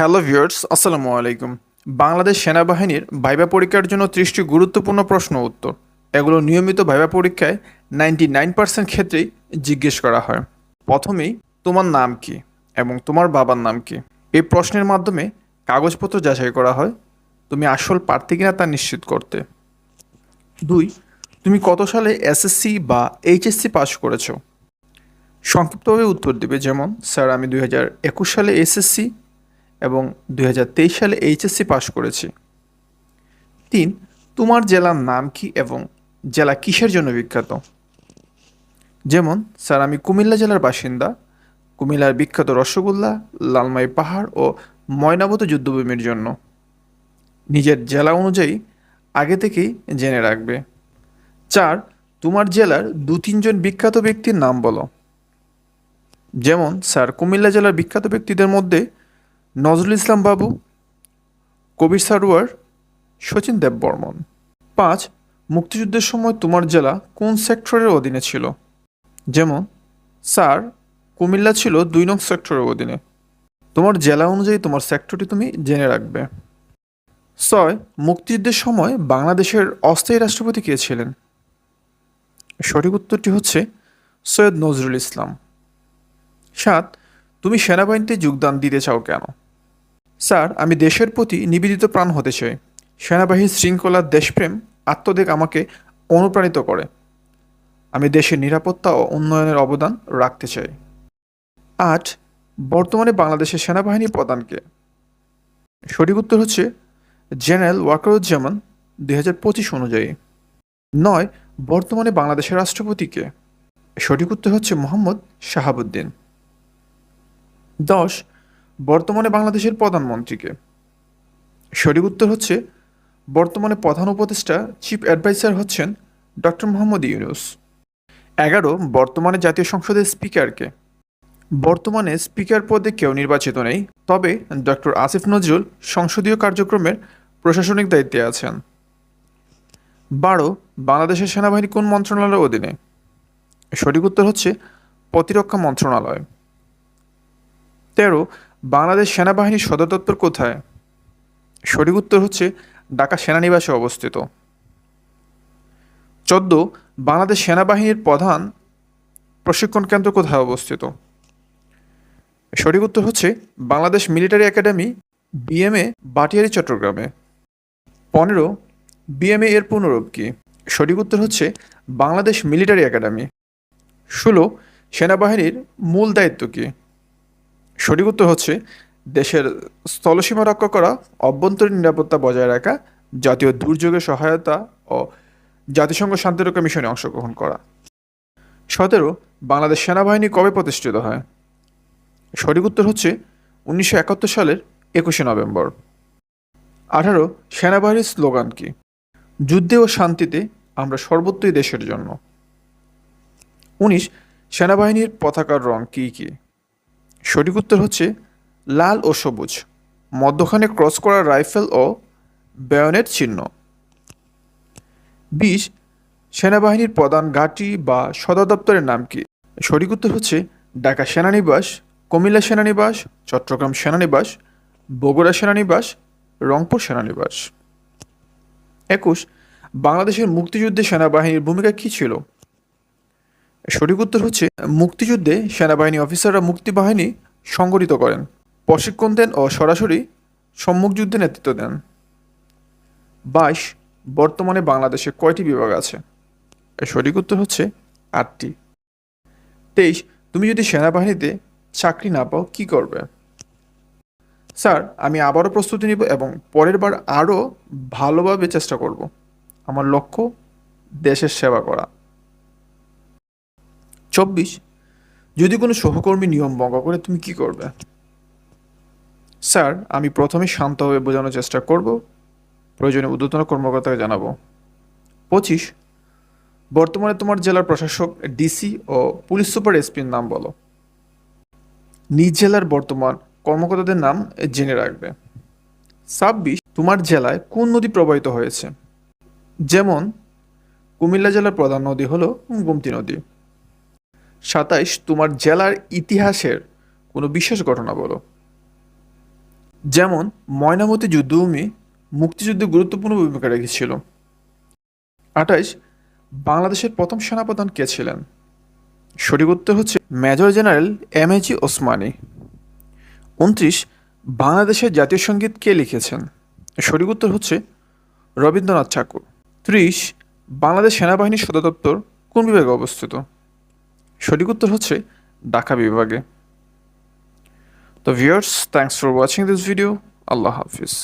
Hello viewers, আসসালামু আলাইকুম। বাংলাদেশ সেনাবাহিনীর ভাইবা পরীক্ষার জন্য ত্রিশটি গুরুত্বপূর্ণ প্রশ্ন উত্তর। এগুলো নিয়মিত ভাইবা পরীক্ষায় নাইনটি নাইন পার্সেন্ট ক্ষেত্রেই জিজ্ঞেস করা হয়। প্রথমেই, তোমার নাম কি এবং তোমার বাবার নাম কি? এই প্রশ্নের মাধ্যমে কাগজপত্র যাচাই করা হয়, তুমি আসল প্রার্থী কিনা তা নিশ্চিত করতে। দুই, তুমি কত সালে এসএসসি বা এইচএসসি পাশ করেছ? সংক্ষিপ্তভাবে উত্তর দেবে, যেমন, স্যার, আমি দুই হাজার একুশ সালে এসএসসি এবং দুই হাজার তেইশ সালে এইচএসসি পাশ করেছি। তিন, তোমার জেলার নাম কি এবং জেলা কিসের জন্য বিখ্যাত? যেমন, স্যার, আমি কুমিল্লা জেলার বাসিন্দা। কুমিল্লার বিখ্যাত রসগোল্লা, লালমাই পাহাড় ও ময়নাবত যুদ্ধভূমির জন্য। নিজের জেলা অনুযায়ী আগে থেকেই জেনে রাখবে। চার, তোমার জেলার দু তিনজন বিখ্যাত ব্যক্তির নাম বলো। যেমন, স্যার, কুমিল্লা জেলার বিখ্যাত ব্যক্তিদের মধ্যে নজরুল ইসলাম বাবু, কবির সারোয়ার শচীন দেববর্মন পাঁচ, মুক্তিযুদ্ধের সময় তোমার জেলা কোন সেক্টরের অধীনে ছিল? যেমন, স্যার, কুমিল্লা ছিল দুই নং সেক্টরের অধীনে। তোমার জেলা অনুযায়ী তোমার সেক্টরটি তুমি জেনে রাখবে। ছয়, মুক্তিযুদ্ধের সময় বাংলাদেশের অস্থায়ী রাষ্ট্রপতি কে ছিলেন? সঠিক উত্তরটি হচ্ছে সৈয়দ নজরুল ইসলাম। সাত, তুমি সেনাবাহিনীতে যোগদান দিতে চাও কেন? স্যার, আমি দেশের প্রতি নিবেদিত প্রাণ হতে চাই। সেনাবাহিনীর শৃঙ্খলার দেশপ্রেম আত্মদেগ আমাকে অনুপ্রাণিত করে। আমি দেশের নিরাপত্তা ও উন্নয়নের অবদান রাখতে চাই। আট বর্তমানে বাংলাদেশের সেনাবাহিনী প্রধানকে। সঠিক উত্তর হচ্ছে জেনারেল ওয়াকারুজ্জামান দুই হাজার পঁচিশ অনুযায়ী। নয়, বর্তমানে বাংলাদেশের রাষ্ট্রপতিকে। সঠিক উত্তর হচ্ছে মোহাম্মদ শাহাবুদ্দিন। দশ বর্তমানে বাংলাদেশের প্রধানমন্ত্রীকে। সঠিক উত্তর হচ্ছে, বর্তমানে প্রধান উপদেষ্টা, চিফ অ্যাডভাইসার হচ্ছেন ডক্টর মোহাম্মদ ইউনুস। এগারো, বর্তমানে জাতীয় সংসদের স্পিকারকে। বর্তমানে স্পিকার পদে কেউ নির্বাচিত নেই, তবে ডক্টর আসিফ নজরুল সংসদীয় কার্যক্রমের প্রশাসনিক দায়িত্বে আছেন। বারো, বাংলাদেশের সেনাবাহিনী কোন মন্ত্রণালয়ের অধীনে? সঠিক উত্তর হচ্ছে, প্রতিরক্ষা মন্ত্রণালয়। তেরো বাংলাদেশ সেনাবাহিনীর সদর দপ্তর কোথায়? সঠিক উত্তর হচ্ছে ঢাকা সেনানিবাসে অবস্থিত। চোদ্দ, বাংলাদেশ সেনাবাহিনীর প্রধান প্রশিক্ষণ কেন্দ্র কোথায় অবস্থিত? সঠিক উত্তর হচ্ছে Bangladesh military academy, BMA, Bhatiari, চট্টগ্রামে। পনেরো, বিএমএ এর পুনরূপ কি? সঠিক উত্তর হচ্ছে বাংলাদেশ মিলিটারি একাডেমি। ষোলো, সেনাবাহিনীর মূল দায়িত্ব কী? সঠিক উত্তর হচ্ছে দেশের স্থলসীমা রক্ষা করা, অভ্যন্তরীণ নিরাপত্তা বজায় রাখা, জাতীয় দুর্যোগের সহায়তা ও জাতিসংঘ শান্তিরক্ষা মিশনে অংশগ্রহণ করা। সতেরো, বাংলাদেশ সেনাবাহিনী কবে প্রতিষ্ঠিত হয়? সঠিক উত্তর হচ্ছে উনিশশো একাত্তর সালের একুশে নভেম্বর। আঠারো, সেনাবাহিনীর স্লোগান কি? যুদ্ধে ও শান্তিতে আমরা সর্বত্রই দেশের জন্য। উনিশ, সেনাবাহিনীর পতাকার রং কী কী? সঠিক উত্তর হচ্ছে লাল ও সবুজ। মধ্যখানে ক্রস করা রাইফেল ও ব্যায়নের চিহ্ন। বিশ, সেনাবাহিনীর প্রধান ঘাঁটি বা সদর দপ্তরের নাম কি? সঠিক উত্তর হচ্ছে ঢাকা সেনানিবাস, কুমিল্লা সেনানিবাস, চট্টগ্রাম সেনানিবাস, বগুড়া সেনানিবাস, রংপুর সেনানিবাস। একুশ, বাংলাদেশের মুক্তিযুদ্ধে সেনাবাহিনীর ভূমিকা কী ছিল? সঠিক উত্তর হচ্ছে, মুক্তিযুদ্ধে সেনাবাহিনী অফিসাররা মুক্তিবাহিনী সংগঠিত করেন। প্রশিক্ষণ দেন ও সরাসরি সম্মুখ যুদ্ধে নেতৃত্ব দেন। বাইশ, বর্তমানে বাংলাদেশে কয়টি বিভাগ আছে? সঠিক উত্তর হচ্ছে, আটটি। তেইশ, তুমি যদি সেনাবাহিনীতে চাকরি না পাও, কি করবে? স্যার, আমি আবারও প্রস্তুতি নিব এবং পরের বার আরও ভালোভাবে চেষ্টা করব। আমার লক্ষ্য, দেশের সেবা করা। চব্বিশ। যদি কোনো সহকর্মী নিয়ম ভঙ্গ করে, তুমি কি করবে? স্যার, আমি প্রথমে শান্তভাবে বোঝানোর চেষ্টা করব। প্রয়োজনে ঊর্ধ্বতন কর্মকর্তাকে জানাব। পঁচিশ, বর্তমানে তোমার জেলার প্রশাসক, ডিসি ও পুলিশ সুপার এসপির নাম বলো। নিজ জেলার বর্তমান কর্মকর্তাদের নাম জেনে রাখবে। ছাব্বিশ, তোমার জেলায় কোন নদী প্রবাহিত হয়েছে? যেমন, কুমিল্লা জেলার প্রধান নদী হলো গোমতী নদী। সাতাইশ, তোমার জেলার ইতিহাসের কোনো বিশেষ ঘটনা বলো। যেমন, ময়নামতি যুদ্ধভূমি মুক্তিযুদ্ধে গুরুত্বপূর্ণ ভূমিকা রেখেছিল। আঠাইশ, বাংলাদেশের প্রথম সেনাপ্রধান কে ছিলেন? সঠিক উত্তর হচ্ছে major general M A G Osmani. উনত্রিশ, বাংলাদেশের জাতীয় সংগীত কে লিখেছেন? সঠিক উত্তর হচ্ছে রবীন্দ্রনাথ ঠাকুর। ত্রিশ, বাংলাদেশ সেনাবাহিনীর সদর দপ্তর কোন বিভাগে অবস্থিত? সঠিক উত্তর হচ্ছে ঢাকা বিভাগে। তো viewers thanks for watching this video Allah Hafiz.